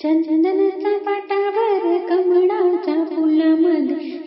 चंदनाचा पाटावर कमळाच्या फुलामध्ये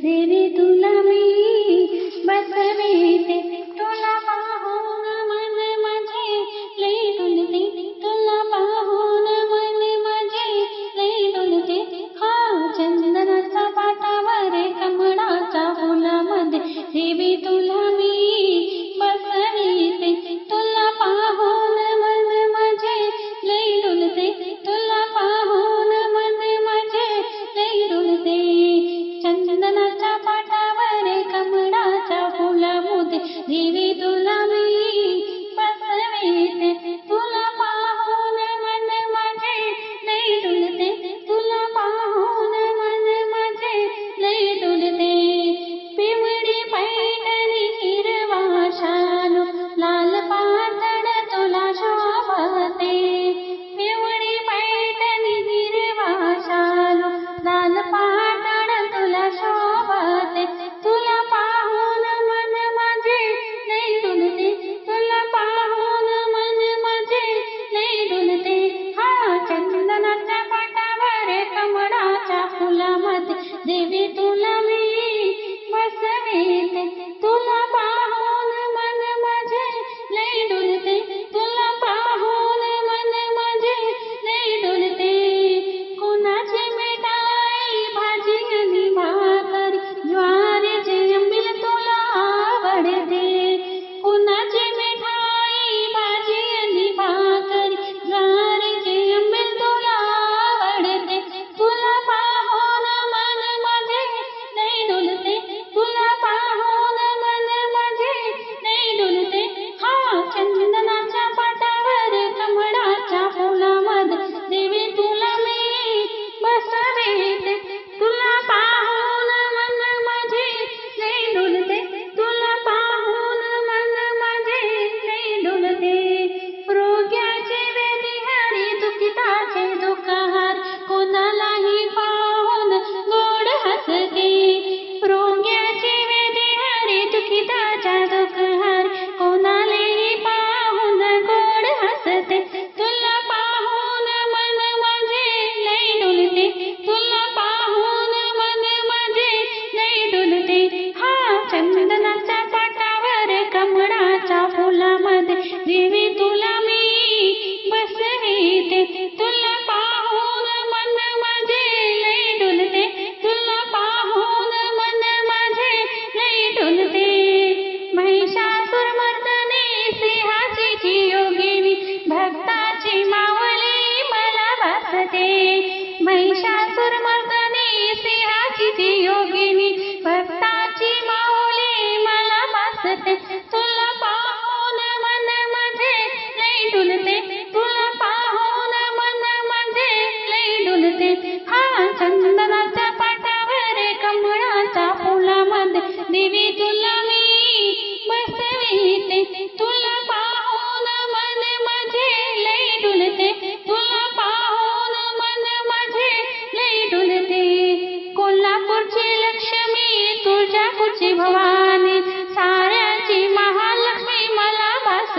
महिषासुरमर्दने सिंहाची ती योगी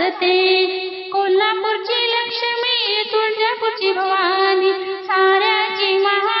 असते कोल्हापूरची लक्ष्मी तुळजापूरची भवानी साऱ्याची महा